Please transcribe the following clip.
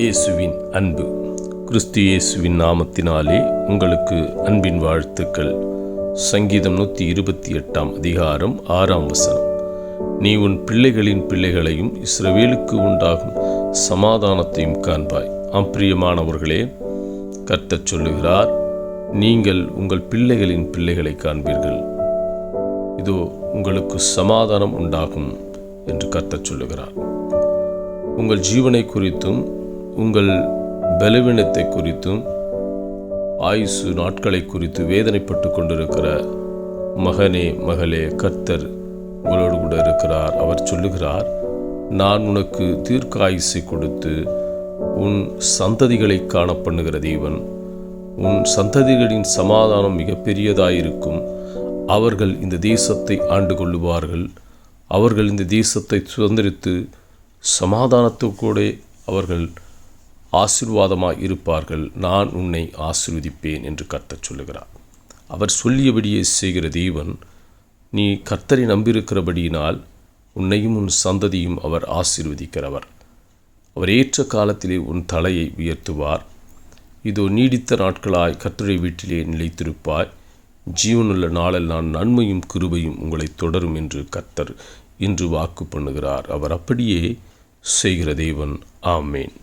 இயேசுவின் அன்பு. கிறிஸ்து இயேசுவின் நாமத்தினாலே உங்களுக்கு அன்பின் வாழ்த்துக்கள். சங்கீதம் நூற்றி இருபத்தி எட்டாம் அதிகாரம் ஆறாம் வசனம். நீ உன் பிள்ளைகளின் பிள்ளைகளையும் இஸ்ரவேலுக்கு உண்டாகும் சமாதானத்தையும் காண்பாய். ஆம் பிரியமானவர்களே சொல்லுகிறார் நீங்கள் உங்கள் பிள்ளைகளின் பிள்ளைகளை காண்பீர்கள். இதோ உங்களுக்கு சமாதானம் உண்டாகும் என்று கர்த்தர் சொல்லுகிறார். உங்கள் ஜீவனை குறித்தும் உங்கள் பலவீனத்தை குறித்தும் ஆயுசு நாட்களை குறித்து வேதனைப்பட்டு கொண்டிருக்கிற மகனே மகளே கர்த்தர் உங்களோடு கூட இருக்கிறார் அவர் சொல்லுகிறார் நான் உனக்கு தீர்க்க ஆயுசை கொடுத்து உன் சந்ததிகளை காண பண்ணுகிற தேவன். உன் சந்ததிகளின் சமாதானம் மிகப்பெரியதாயிருக்கும். அவர்கள் இந்த தேசத்தை ஆண்டு கொள்ளுவார்கள் அவர்கள் இந்த தேசத்தை சுதந்திரித்து சமாதானத்துக்கூட அவர்கள் ஆசீர்வாதமாய் இருப்பார்கள். நான் உன்னை ஆசிர்வதிப்பேன் என்று கர்த்தர் சொல்லுகிறார். அவர் சொல்லியபடியே செய்கிற தேவன் நீ கர்த்தரை நம்பியிருக்கிறபடியினால் உன்னையும் உன் சந்ததியும் அவர் ஆசிர்வதிக்கிறவர். அவர் ஏற்ற காலத்திலே உன் தலையை உயர்த்துவார். இதோ நீடித்த நாட்களாய் கர்த்தரை வீட்டிலே நிலைத்திருப்பாய். ஜீவனுள்ள நாளெல்லாம் நன்மையும் கிருபையும் உங்களை தொடரும் என்று கர்த்தர் இன்று வாக்கு பண்ணுகிறார். அவர் அப்படியே செய்கிற தேவன். ஆமேன்.